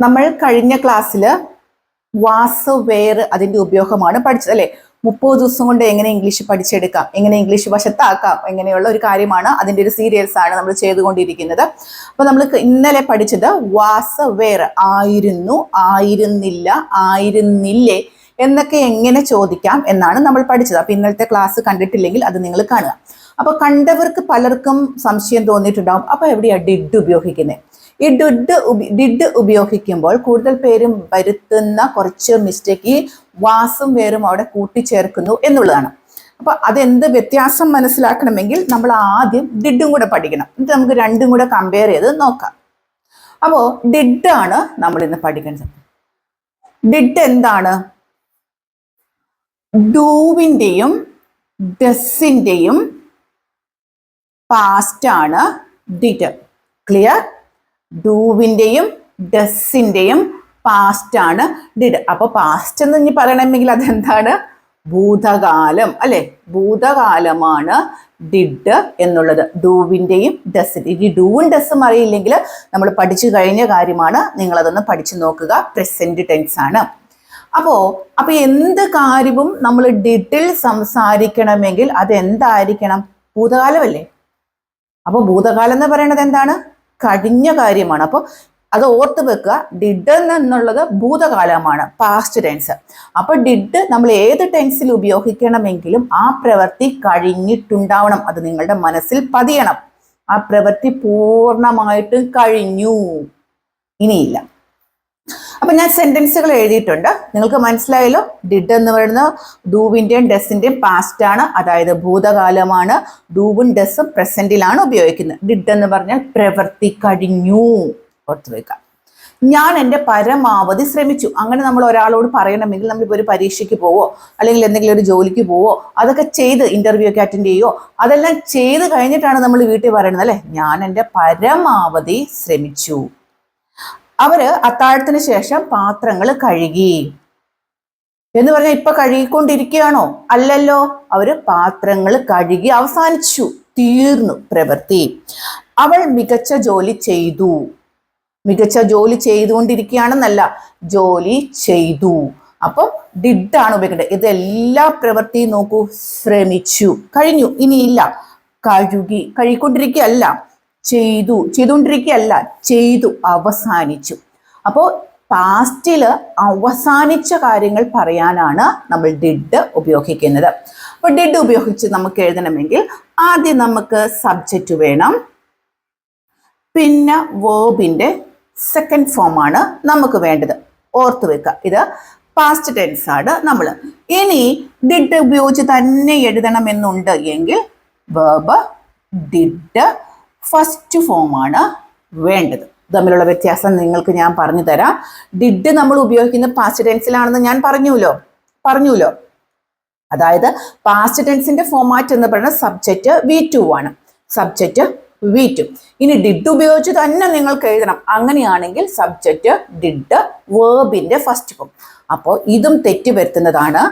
നമ്മൾ കഴിഞ്ഞ ക്ലാസ്സിൽ വാസ് വേർ അതിന്റെ ഉപയോഗമാണ് പഠിച്ചത് അല്ലേ? മുപ്പത് ദിവസം കൊണ്ട് എങ്ങനെ ഇംഗ്ലീഷ് പഠിച്ചെടുക്കാം എങ്ങനെ ഇംഗ്ലീഷ് വശത്താക്കാം എങ്ങനെയുള്ള ഒരു കാര്യമാണ് അതിന്റെ ഒരു സീരിയൽസ് ആണ് നമ്മൾ ചെയ്തുകൊണ്ടിരിക്കുന്നത്. അപ്പോൾ നമ്മൾ ഇന്നലെ പഠിച്ചത് വാസ് വേർ ആയിരുന്നു ആയിരുന്നില്ല ആയിരുന്നില്ലേ എന്നൊക്കെ എങ്ങനെ ചോദിക്കാം എന്നാണ് നമ്മൾ പഠിച്ചത്. അപ്പോൾ ഇന്നലത്തെ ക്ലാസ് കണ്ടിട്ടില്ലെങ്കിൽ അത് നിങ്ങൾ കാണുക. അപ്പോൾ കണ്ടവർക്ക് പലർക്കും സംശയം തോന്നിയിട്ടുണ്ടാവും. അപ്പോൾ എവിടെയാണ് ഡിഡ് ഉപയോഗിക്കുന്നത് ഈ ഡുഡ് ഡിഡ് ഉപയോഗിക്കുമ്പോൾ കൂടുതൽ പേരും വരുത്തുന്ന കുറച്ച് മിസ്റ്റേക്ക് ഈ വാസും വേറും അവിടെ കൂട്ടിച്ചേർക്കുന്നു എന്നുള്ളതാണ്. അപ്പൊ അതെന്ത് വ്യത്യാസം മനസ്സിലാക്കണമെങ്കിൽ നമ്മൾ ആദ്യം ഡിഡും കൂടെ പഠിക്കണം. എന്നിട്ട് നമുക്ക് രണ്ടും കൂടെ കമ്പയർ ചെയ്ത് നോക്കാം. അപ്പോ ഡിഡ് ആണ് നമ്മൾ ഇന്ന് പഠിക്കുന്നത് ഡിഡ് എന്താണ്? ഡൂവിന്റെയും ഡസിന്റെയും പാസ്റ്റാണ് ഡിഡ് ക്ലിയർ ഡൂവിന്റെയും ഡസ്സിന്റെയും പാസ്റ്റ് ആണ് ഡിഡ് അപ്പോൾ പാസ്റ്റ് എന്ന് ഇനി പറയണമെങ്കിൽ അതെന്താണ്? ഭൂതകാലം അല്ലെ? ഭൂതകാലമാണ് ഡിഡ് എന്നുള്ളത്. ഡൂവിന്റെയും ഡസിന്റെ ഈ ഡൂവും ഡസ്സും അറിയില്ലെങ്കിൽ നമ്മൾ പഠിച്ചു കഴിഞ്ഞ കാര്യമാണ്. നിങ്ങളതൊന്ന് പഠിച്ചു നോക്കുക. പ്രസന്റ് ടെൻസ് ആണ്. അപ്പോൾ അപ്പോൾ എന്ത് കാര്യവും നമ്മൾ ഡിഡിൽ സംസാരിക്കണമെങ്കിൽ അതെന്തായിരിക്കണം? ഭൂതകാലമല്ലേ? അപ്പോൾ ഭൂതകാലം എന്ന് പറയുന്നത് എന്താണ്? കഴിഞ്ഞ കാര്യമാണ്. അപ്പോൾ അത് ഓർത്ത് വെക്കുക. ഡിഡ് എന്നുള്ളത് ഭൂതകാലമാണ്. പാസ്റ്റ് ടെൻസ് അപ്പൊ ഡിഡ് നമ്മൾ ഏത് ടെൻസിൽ ഉപയോഗിക്കണമെങ്കിലും ആ പ്രവൃത്തി കഴിഞ്ഞിട്ടുണ്ടാവണം. അത് നിങ്ങളുടെ മനസ്സിൽ പതിയണം. ആ പ്രവൃത്തി പൂർണമായിട്ടും കഴിഞ്ഞു. ഇനിയില്ല. അപ്പൊ ഞാൻ സെന്റൻസുകൾ എഴുതിയിട്ടുണ്ട്. നിങ്ങൾക്ക് മനസ്സിലായല്ലോ? ഡിഡ് എന്ന് പറയുന്നത് ഡൂവിന്റെയും ഡെസിന്റെയും പാസ്റ്റ് ആണ്. അതായത് ഭൂതകാലമാണ്. ഡൂവും ഡെസും പ്രസന്റിലാണ് ഉപയോഗിക്കുന്നത്. ഡിഡ് എന്ന് പറഞ്ഞാൽ പ്രവൃത്തി കഴിഞ്ഞു. ഓർത്ത് വെക്കാം ഞാൻ എന്റെ പരമാവധി ശ്രമിച്ചു. അങ്ങനെ നമ്മൾ ഒരാളോട് പറയണമെങ്കിൽ നമ്മളിപ്പോൾ ഒരു പരീക്ഷയ്ക്ക് പോവോ അല്ലെങ്കിൽ എന്തെങ്കിലും ഒരു ജോലിക്ക് പോവോ അതൊക്കെ ചെയ്ത് ഇന്റർവ്യൂ ഒക്കെ അറ്റൻഡ് ചെയ്യുവോ അതെല്ലാം ചെയ്ത് കഴിഞ്ഞിട്ടാണ് നമ്മൾ വീട്ടിൽ പറയുന്നത് അല്ലേ? ഞാൻ എന്റെ പരമാവധി ശ്രമിച്ചു. അവർ അത്താഴത്തിന് ശേഷം പാത്രങ്ങൾ കഴുകി. എന്ന് പറഞ്ഞാൽ ഇപ്പൊ കഴുകിക്കൊണ്ടിരിക്കുകയാണോ? അല്ലല്ലോ. അവർ പാത്രങ്ങൾ കഴുകി അവസാനിച്ചു. തീർന്നു പ്രവൃത്തി. അവൾ മികച്ച ജോലി ചെയ്തു. മികച്ച ജോലി ചെയ്തുകൊണ്ടിരിക്കുകയാണെന്നല്ല ജോലി ചെയ്തു. അപ്പം ഡിഡാണ് ഉപയോഗിക്കേണ്ടത്. ഇതെല്ലാ പ്രവൃത്തിയും നോക്കൂ ശ്രമിച്ചു. കഴിഞ്ഞു. ഇനിയില്ല. കഴുകി കഴുകിക്കൊണ്ടിരിക്കുകയല്ല. ചെയ്തു ചെയ്തുകൊണ്ടിരിക്കുകയല്ല ചെയ്തു അവസാനിച്ചു. അപ്പോൾ പാസ്റ്റിൽ അവസാനിച്ച കാര്യങ്ങൾ പറയാനാണ് നമ്മൾ ഡിഡ് ഉപയോഗിക്കുന്നത്. അപ്പോൾ ഡിഡ് ഉപയോഗിച്ച് നമുക്ക് എഴുതണമെങ്കിൽ ആദ്യം നമുക്ക് സബ്ജക്റ്റ് വേണം. പിന്നെ വേർബിന്റെ സെക്കൻഡ് ഫോമാണ് നമുക്ക് വേണ്ടത്. ഓർത്ത് വെക്കുക ഇത് പാസ്റ്റ് ടെൻസ് ആണ് നമ്മൾ ഇനി ഡിഡ് ഉപയോഗിച്ച് തന്നെ എഴുതണമെന്നുണ്ട് എങ്കിൽ വേർബ് ഡിഡ് ഫസ്റ്റ് ഫോമാണ് വേണ്ടത്. തമ്മിലുള്ള വ്യത്യാസം നിങ്ങൾക്ക് ഞാൻ പറഞ്ഞു തരാം. ഡിഡ് നമ്മൾ ഉപയോഗിക്കുന്ന പാസ്റ്റ് ടെൻസിലാണെന്ന് ഞാൻ പറഞ്ഞുല്ലോ. പറഞ്ഞുല്ലോ. അതായത് പാസ്റ്റ് ടെൻസിന്റെ ഫോമാറ്റ് എന്ന് പറയുന്നത് സബ്ജക്റ്റ് വി ടു ആണ്. സബ്ജക്റ്റ് വി ടു ഇനി ഡിഡ് ഉപയോഗിച്ച് തന്നെ നിങ്ങൾക്ക് എഴുതണം. അങ്ങനെയാണെങ്കിൽ സബ്ജക്റ്റ് ഡിഡ് വേർബിന്റെ ഫസ്റ്റ് ഫോം അപ്പോൾ ഇതും തെറ്റ് വരുത്തുന്നതാണ്.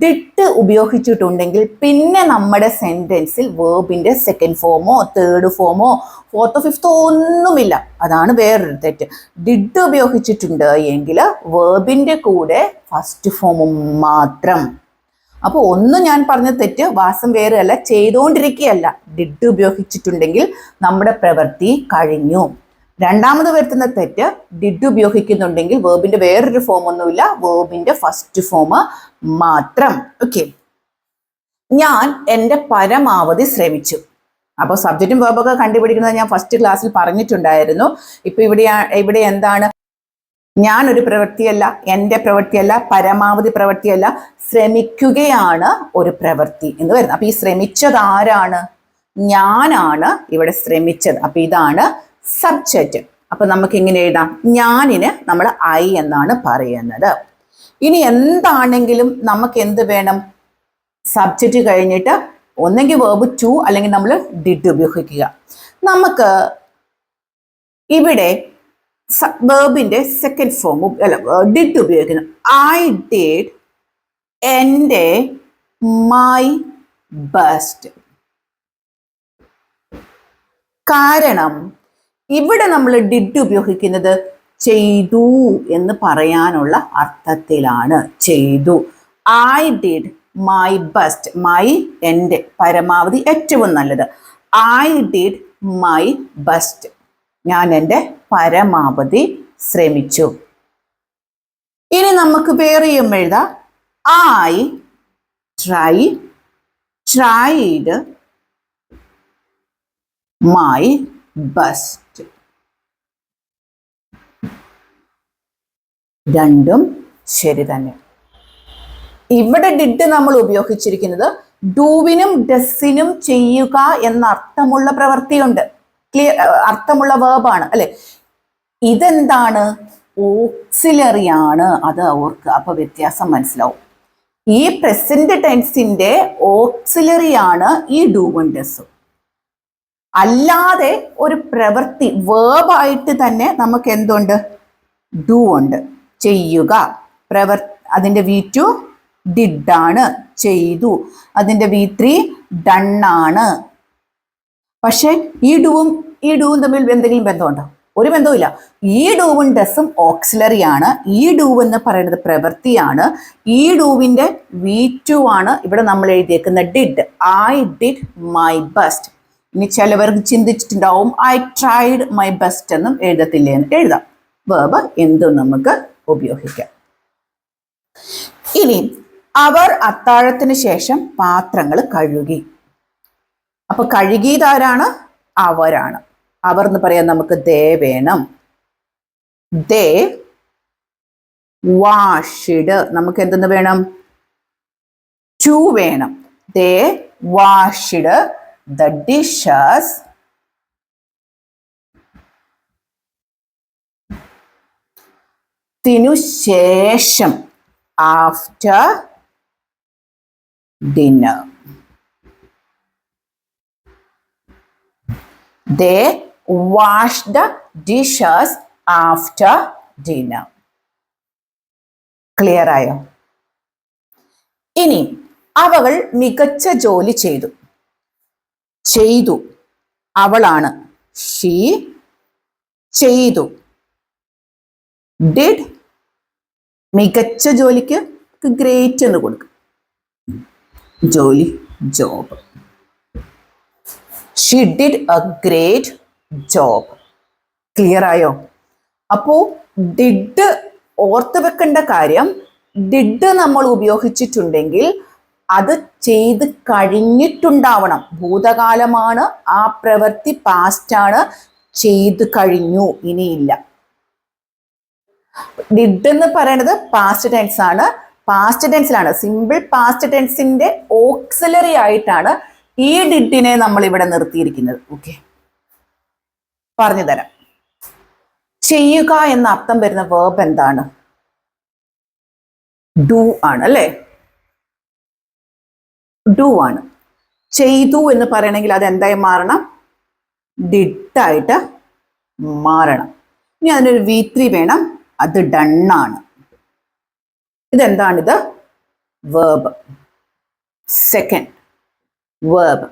ഡിഡ് ഉപയോഗിച്ചിട്ടുണ്ടെങ്കിൽ പിന്നെ നമ്മുടെ സെന്റൻസിൽ വേർബിന്റെ സെക്കൻഡ് ഫോമോ തേർഡ് ഫോമോ ഫോർത്തോ ഫിഫ്ത്തോ ഒന്നുമില്ല. അതാണ് വേറൊരു തെറ്റ്. ഡിഡ് ഉപയോഗിച്ചിട്ടുണ്ട് എങ്കിൽ വേർബിന്റെ കൂടെ ഫസ്റ്റ് ഫോമും മാത്രം. അപ്പോൾ ഒന്നും ഞാൻ പറഞ്ഞ തെറ്റ് വാസം വേറെ അല്ല ചെയ്തുകൊണ്ടിരിക്കുകയല്ല ഡിഡ് ഉപയോഗിച്ചിട്ടുണ്ടെങ്കിൽ നമ്മുടെ പ്രവൃത്തി കഴിഞ്ഞു. രണ്ടാമത് വരുത്തുന്ന തെറ്റ് ഡിഡ് ഉപയോഗിക്കുന്നുണ്ടെങ്കിൽ വേർബിന്റെ വേറൊരു ഫോം ഒന്നുമില്ല. വേർബിന്റെ ഫസ്റ്റ് ഫോം മാത്രം. ഓക്കെ ഞാൻ എന്റെ പരമാവധി ശ്രമിച്ചു. അപ്പോൾ സബ്ജക്റ്റും വേർബൊക്കെ കണ്ടുപിടിക്കുന്നത് ഞാൻ ഫസ്റ്റ് ക്ലാസ്സിൽ പറഞ്ഞിട്ടുണ്ടായിരുന്നു. ഇപ്പൊ ഇവിടെ ഇവിടെ എന്താണ്? ഞാൻ ഒരു പ്രവൃത്തിയല്ല എന്റെ പ്രവൃത്തിയല്ല പരമാവധി പ്രവൃത്തിയല്ല ശ്രമിക്കുകയാണ് ഒരു പ്രവൃത്തി എന്ന് വരുന്നത്. അപ്പൊ ഈ ശ്രമിച്ചത് ആരാണ്? ഞാനാണ് ഇവിടെ ശ്രമിച്ചത്. അപ്പൊ ഇതാണ് സബ്ജക്റ്റ് അപ്പൊ നമുക്ക് എങ്ങനെ എഴുതാം? ഞാനിന് നമ്മൾ ഐ എന്നാണ് പറയുന്നത്. ഇനി എന്താണെങ്കിലും നമുക്ക് എന്ത് വേണം? സബ്ജക്റ്റ് കഴിഞ്ഞിട്ട് ഒന്നെങ്കിൽ വേർബ് ടു അല്ലെങ്കിൽ നമ്മൾ ഡിഡ് ഉപയോഗിക്കുക. നമുക്ക് ഇവിടെ വേർബിന്റെ സെക്കൻഡ് ഫോം അല്ല ഡിഡ് ഉപയോഗിക്കുന്നു. ഐ ഡിഡ് എന്റെ മൈ ബെസ്റ്റ് കാരണം ഇവിടെ നമ്മൾ ഡിഡ് ഉപയോഗിക്കുന്നത് ചെയ്തു എന്ന് പറയാനുള്ള അർത്ഥത്തിലാണ്. ചെയ്തു. I did my best my എന്റെ പരമാവധി ഏറ്റവും നല്ലത്. ഐ ഡിഡ് മൈ ബെസ്റ്റ് ഞാൻ എന്റെ പരമാവധി ശ്രമിച്ചു. ഇനി നമുക്ക് വേറെയും എഴുതാം. I try tried my best രണ്ടും ശരി തന്നെ. ഇവിടെ ഡിഡ് നമ്മൾ ഉപയോഗിച്ചിരിക്കുന്നത് ഡൂവിനും ഡസിനും ചെയ്യുക എന്ന അർത്ഥമുള്ള പ്രവൃത്തിയുണ്ട് ക്ലിയർ അർത്ഥമുള്ള വേർബാണ് അല്ലെ? ഇതെന്താണ്? ഓക്സിലറി ആണ്. അത് ഓർക്ക് അപ്പൊ വ്യത്യാസം മനസ്സിലാവും. ഈ പ്രസന്റ് ടെൻസിന്റെ ഓക്സിലറി ആണ് ഈ ഡൂവും ഡസും അല്ലാതെ ഒരു പ്രവൃത്തി വേർബായിട്ട് തന്നെ നമുക്ക് എന്തുണ്ട്? ഡൂ ഉണ്ട്. ചെയ്യുക. പ്രവർ അതിന്റെ വി ടു ഡിഡാണ് ചെയ്തു. അതിന്റെ വി ത്രീ ഡണ്ണാണ് പക്ഷേ ഈ ഡൂവും ഈ ഡൂവും തമ്മിൽ എന്തെങ്കിലും ബന്ധമുണ്ടോ? ഒരു ബന്ധവുമില്ല. ഈ ഡൂവും ഡസും ഓക്സിലറി ആണ്. ഈ ഡൂവ് എന്ന് പറയുന്നത് പ്രവൃത്തിയാണ്. ഈ ഡൂവിന്റെ വി ടു ആണ് ഇവിടെ നമ്മൾ എഴുതിയേക്കുന്ന did I did my best ഇനി ചിലവർ ചിന്തിച്ചിട്ടുണ്ടാവും. ഐ ട്രൈഡ് മൈ ബെസ്റ്റ് എന്നും എഴുതത്തില്ലേ എന്ന് എഴുതാം. വേബ് എന്തും നമുക്ക് ഉപയോഗിക്കാം. ഇനി അവർ അത്താഴത്തിന് ശേഷം പാത്രങ്ങൾ കഴുകി. അപ്പൊ കഴുകിയതാരാണ്? അവരാണ്. അവർ എന്ന് പറയാൻ നമുക്ക് ദേ വേണം. ദേ വാഷിഡ് നമുക്ക് എന്തെന്ന് വേണം? ടു വേണം. ദേ വാഷിഡ് ദ ഡിഷസ് തിനു ശേഷം after dinner they wash the dishes after dinner clear ആയോ? ഇനി അവൾ മികച്ച ജോലി ചെയ്തു. ചെയ്തു. അവളാണ്. ഷീ ചെയ്തു. ഡിഡ് മികച്ച ജോലിക്ക് ഗ്രേറ്റ് എന്ന് കൊടുക്കും. ജോലി job she did a great job clear ആയോ? അപ്പോ ഡിഡ് ഓർത്ത് വെക്കേണ്ട കാര്യം ഡിഡ് നമ്മൾ ഉപയോഗിച്ചിട്ടുണ്ടെങ്കിൽ അത് ചെയ്ത് കഴിഞ്ഞിട്ടുണ്ടാവണം. ഭൂതകാലമാണ് ആ പ്രവൃത്തി പാസ്റ്റാണ് ചെയ്ത് കഴിഞ്ഞു ഇനിയില്ല. ഡിഡ് എന്ന് പറയുന്നത് പാസ്റ്റ് ടെൻസ് ആണ് പാസ്റ്റ് ടെൻസിലാണ് സിമ്പിൾ പാസ്റ്റ് ടെൻസിന്റെ ഓക്സിലറി ആയിട്ടാണ് ഈ ഡിഡിനെ നമ്മൾ ഇവിടെ നിർത്തിയിരിക്കുന്നത്. ഓക്കെ പറഞ്ഞു തരാം. ചെയ്യുക എന്ന അർത്ഥം വരുന്ന വേർബ് എന്താണ്? ഡു ആണ് അല്ലേ? ഡു ആണ്. ചെയ്തു എന്ന് പറയണമെങ്കിൽ അത് എന്തായി മാറണം? ഡിഡായിട്ട് മാറണം. ഇനി അതിനൊരു വി ത്രീ വേണം. അത് ഡണ്ണാണ്. ഇതെന്താണിത്? വേർബ്. സെക്കൻഡ്. വേർബ്.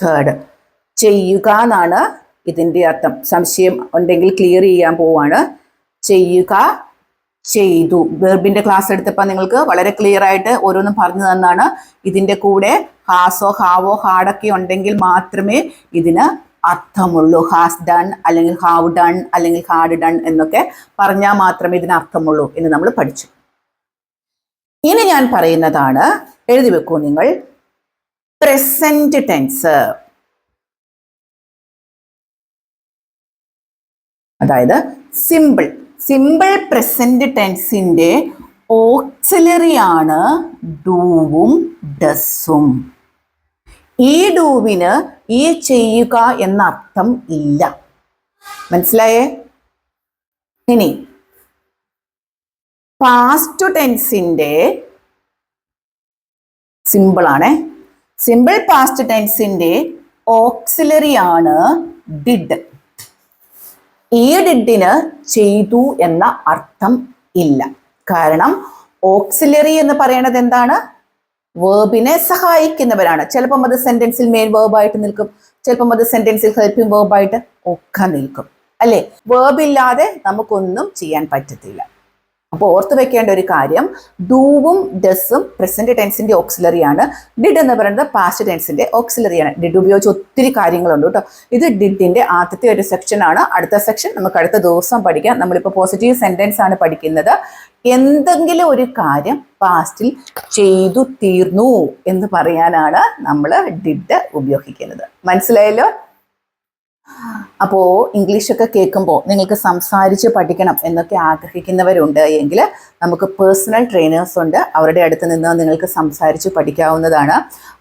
തേർഡ്. ചെയ്യുക എന്നാണ് ഇതിന്റെ അർത്ഥം. സംശയം ഉണ്ടെങ്കിൽ ക്ലിയർ ചെയ്യാൻ പോവാണ്. ചെയ്യുക ചെയ്തു. വെർബിന്റെ ക്ലാസ് എടുത്തപ്പോൾ നിങ്ങൾക്ക് വളരെ ക്ലിയർ ആയിട്ട് ഓരോന്നും പറഞ്ഞു തന്നാണ്. ഇതിന്റെ കൂടെ ഹാസോ ഹാവോ ഹാഡൊക്കെ ഉണ്ടെങ്കിൽ മാത്രമേ ഇതിന് അർത്ഥമുള്ളൂ. ഹാസ് ഡൺ അല്ലെങ്കിൽ ഹാവ് ഡൺ അല്ലെങ്കിൽ ഹാഡ് ഡൺ എന്നൊക്കെ പറഞ്ഞാൽ മാത്രമേ ഇതിന് അർത്ഥമുള്ളൂ എന്ന് നമ്മൾ പഠിച്ചു. ഇനി ഞാൻ പറയുന്നതാണ് എഴുതി വെക്കൂ നിങ്ങൾ. പ്രസന്റ് ടെൻസ് അതായത് സിമ്പിൾ സിമ്പിൾ പ്രസന്റ് ടെൻസിന്റെ ഓക്സിലറിയാണ് ഡൂവും ഡസും ഈ ഡൂവിന് ഈ ചെയ്യുക എന്ന അർത്ഥം ഇല്ല. മനസ്സിലായേ? ഇനി പാസ്റ്റ് ടെൻസിന്റെ സിമ്പിൾ ആണേ. സിമ്പിൾ പാസ്റ്റ് ടെൻസിന്റെ ഓക്സിലറി ആണ് ഡിഡ് ഈ ഡിഡിന് ചെയ്തു എന്ന അർത്ഥം ഇല്ല. കാരണം ഓക്സിലറി എന്ന് പറയണത് എന്താണ്? വേർബിനെ സഹായിക്കുന്നവരാണ്. ചിലപ്പം അത് സെന്റൻസിൽ മെയിൻ വേർബായിട്ട് നിൽക്കും. ചിലപ്പം അത് സെന്റൻസിൽ ഹെൽപ്പിംഗ് വേർബായിട്ട് ഒക്കെ നിൽക്കും. അല്ലേ? വേർബില്ലാതെ നമുക്കൊന്നും ചെയ്യാൻ പറ്റത്തില്ല. അപ്പോൾ ഓർത്ത് വെക്കേണ്ട ഒരു കാര്യം ഡൂവും ഡസും പ്രസന്റ് ടെൻസിന്റെ ഓക്സിലറി ആണ്. ഡിഡ് എന്ന് പറയുന്നത് പാസ്റ്റ് ടെൻസിന്റെ ഓക്സിലറി ആണ്. ഡിഡ് ഉപയോഗിച്ച് ഒത്തിരി കാര്യങ്ങളുണ്ട് കേട്ടോ. ഇത് ഡിഡിന്റെ ആദ്യത്തെ ഒരു സെക്ഷൻ ആണ്. അടുത്ത സെക്ഷൻ നമുക്ക് അടുത്ത ദിവസം പഠിക്കാം. നമ്മളിപ്പോൾ പോസിറ്റീവ് സെന്റൻസ് ആണ് പഠിക്കുന്നത്. എന്തെങ്കിലും ഒരു കാര്യം പാസ്റ്റിൽ ചെയ്തു തീർന്നു എന്ന് പറയാനാണ് നമ്മൾ ഡിഡ് ഉപയോഗിക്കുന്നത്. മനസ്സിലായല്ലോ? അപ്പോൾ ഇംഗ്ലീഷൊക്കെ കേൾക്കുമ്പോൾ നിങ്ങൾക്ക് സംസാരിച്ച് പഠിക്കണം എന്നൊക്കെ ആഗ്രഹിക്കുന്നവരുണ്ട് എങ്കിൽ നമുക്ക് പേഴ്സണൽ ട്രെയിനേഴ്സ് ഉണ്ട്. അവരുടെ അടുത്ത് നിന്ന് നിങ്ങൾക്ക് സംസാരിച്ച് പഠിക്കാവുന്നതാണ്.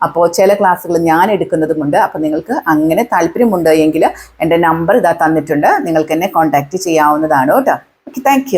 അപ്പോൾ ചില ക്ലാസ്സുകൾ ഞാൻ എടുക്കുന്നതുമുണ്ട്. അപ്പോൾ നിങ്ങൾക്ക് അങ്ങനെ താല്പര്യമുണ്ട് എങ്കിൽ എന്റെ നമ്പർ ഇതാ തന്നിട്ടുണ്ട്. നിങ്ങൾക്ക് എന്നെ കോൺടാക്റ്റ് ചെയ്യാവുന്നതാണ് കേട്ടോ. Okay thank